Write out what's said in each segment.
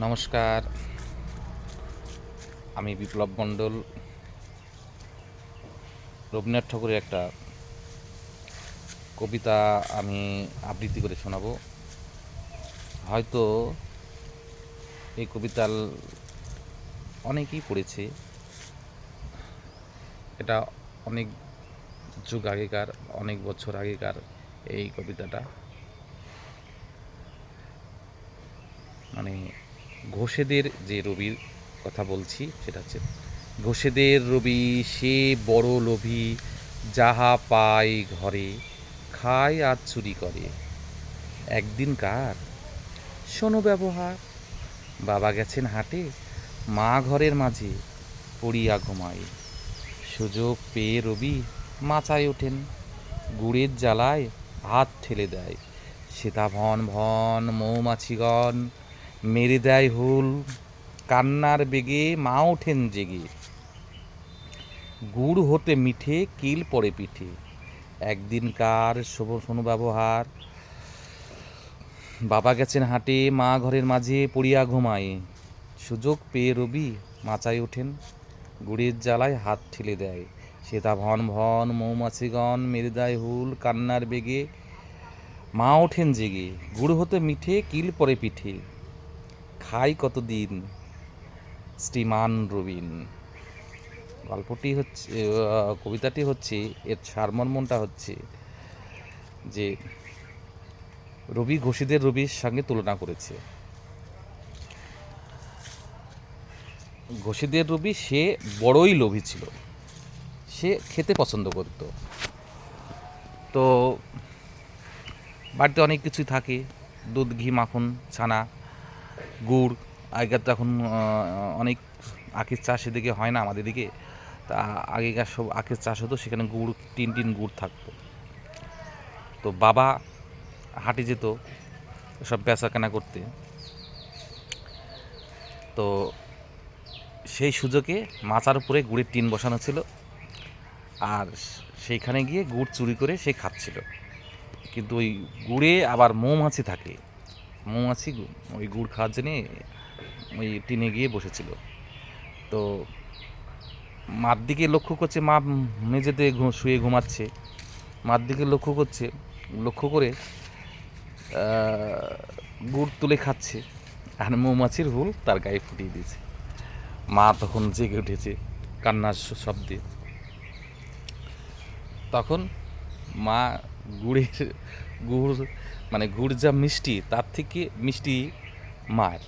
নমস্কার। আমি বিপ্লব মণ্ডল রবীন্দ্রনাথ ঠাকুরের একটা কবিতা আমি আবৃত্তি করে শোনাবো। হয়তো এই কবিতা অনেকেই পড়েছে। এটা অনেক যুগ আগেকার, অনেক বছর আগেকার এই কবিতাটা। মানে ঘোষেদের যে রবির কথা বলছি, সেটা হচ্ছে ঘোষেদের রবি, সে বড় লোভী, যাহা পায় ঘরে, খায় আর চুরি করে। একদিন কার? শোনো ব্যবহার। বাবা গেছেন হাটে, মা ঘরের মাঝে, পড়িয়া ঘুমায়। সুযোগ পেয়ে রবি মাচায় ওঠেন, গুড়ের জ্বালায় হাত ঠেলে দেয়। সীতা ভন ভন মৌমাছিগণ মেরে হুল, কান্নার বেগে মা ওঠেন জেগে। গুড় হতে মিঠে, কিল পড়ে পিঠে। একদিনকার শুভ শোনো ব্যবহার বাবা গেছেন হাটে, মা ঘরের মাঝে পড়িয়া ঘুমায়। সুযোগ পেয়ে রবি মাচায় ওঠেন, গুড়ের জ্বালায় হাত ঠেলে দেয়। সীতা ভন ভন মৌমাছিগণ মেরে দেয় হুল, কান্নার বেগে মা ওঠেন জেগে। গুড় হতে মিঠে, কিল পরে পিঠে। খাই কতদিন? শ্রীমান রবিন। গল্পটি হচ্ছে কবিতাটি হচ্ছে, এর সারমর্মটা হচ্ছে? যে রবি ঘোষীদের রবির সঙ্গে তুলনা করেছে। ঘোষীদের রবি সে বড়ই লোভী ছিল। সে খেতে পছন্দ করত। তো বাড়িতে অনেক কিছুই থাকে। দুধ, ঘি, মাখন, ছানা। গুড়, আগেকার তো এখন অনেক আখের চাষ এদিকে হয় না আমাদের দিকে। তা আগেকার সব আখের চাষ হতো, সেখানে গুড়, টিন টিন গুড় থাকতো। তো বাবা হাটে যেত সব বেচা কেনা করতে। তো সেই সুযোগে মাচার উপরে গুড়ের টিন বসানো ছিল আর সেইখানে গিয়ে গুড় চুরি করে সে খাচ্ছিল। কিন্তু ওই গুড়ে আবার মৌমাছি থাকে। মৌমাছি ওই গুড় খাওয়ার জন্যে ওই টিনে গিয়ে বসেছিল। তো মার দিকে লক্ষ্য করছে, মা মেঝেতে শুয়ে ঘুমাচ্ছে। মার দিকে লক্ষ্য করছে, লক্ষ্য করে গুড় তুলে খাচ্ছে। আর মৌমাছির হুল তার গায়ে ফুটিয়ে দিয়েছে। মা তখন জেগে উঠেছে কান্নার শব্দে। তখন মা গুড়ের গুড় মানে গুড় যা মিষ্টি, তার থেকে মিষ্টি মার।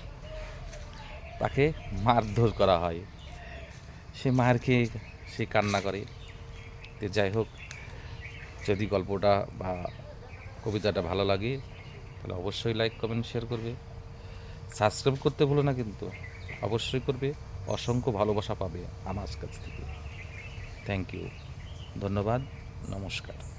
তাকে মারধর করা হয়। সে মায়ের খেয়ে সে কান্না করে। তো যাই হোক, যদি গল্পটা বা কবিতাটা ভালো লাগে, তাহলে অবশ্যই লাইক, কমেন্ট, শেয়ার করবে। সাবস্ক্রাইব করতে ভুলো না কিন্তু, অবশ্যই করবে। অসংখ্য ভালোবাসা পাবে আমার কাছ থেকে। Thank you. ধন্যবাদ। নমস্কার।